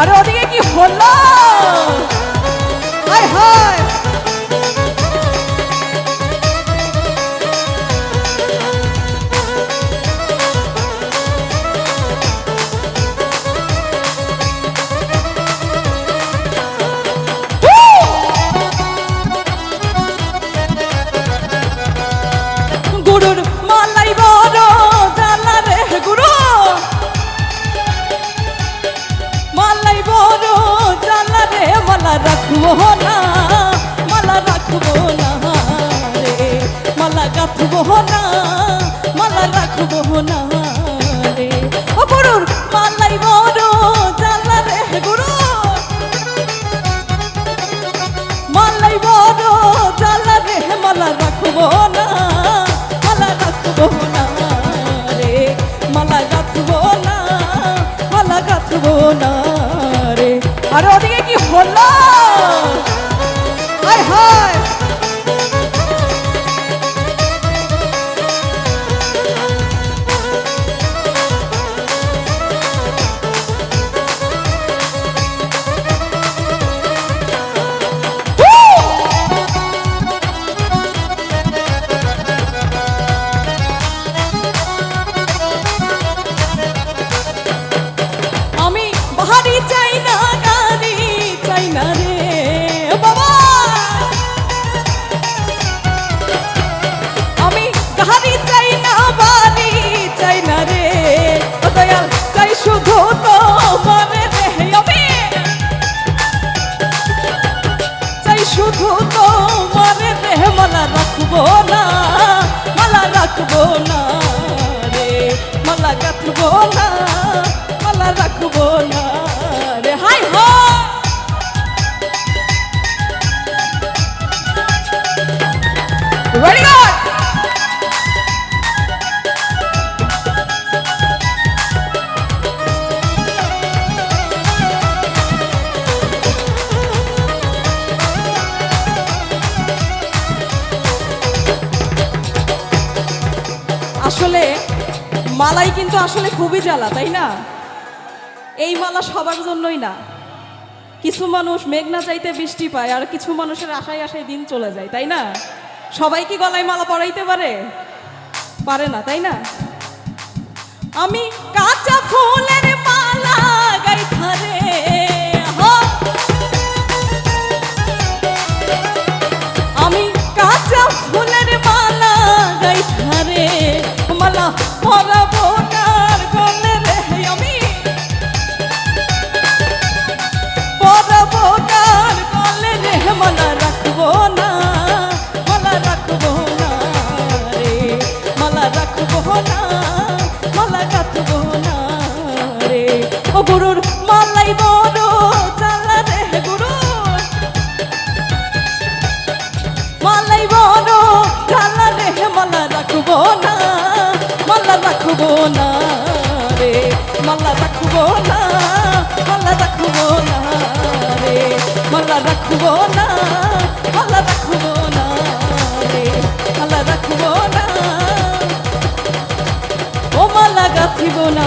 আর ওদিকে কি হলো হায় হায় গুরুর মালাই বড় জালা রে, মালা রাখব না, মালা রাখব না রে। মালা গাঁথবো না, মালা রাখব না রে। ও গুরুর মালাই বড় জালা রে, গুরু। মালাই বড় জালা রে, মালা রাখব না, মালা রাখব না রে। মালা গাঁথবো না গাঁথবো না হলো। আর হায় চাই তোমার দেহ মালা রাখব না, মালা রাখব না রে, মালা গাঁথবো না, মালা রাখব না। মালাই কিন্তু আসলে খুবই জ্বালা, তাই না? এই মালা সবার জন্যই না। কিছু মানুষ মেঘনা চাইতে বৃষ্টি পায় আর কিছু মানুষের আশায় আশায় দিন চলে যায়, তাই না? সবাই কি গলায় মালা পরাইতে পারে? পারে না, তাই না? আমি কাঁচা ফুলের মালা গাইথা আমি কাঁচা ফুলের মালা গাইথা রে রাখব না, মালা গাঁথবো না রে। ও গুরুর মালাই বড় চালা রে গুরু। মালাই বড় চালা রে, মালা রাখব না, মালা রাখব না রে। মালা রাখব না, মালা রাখব না রে। মালা রাখব না, মালা রাখব মালা গাথিব না।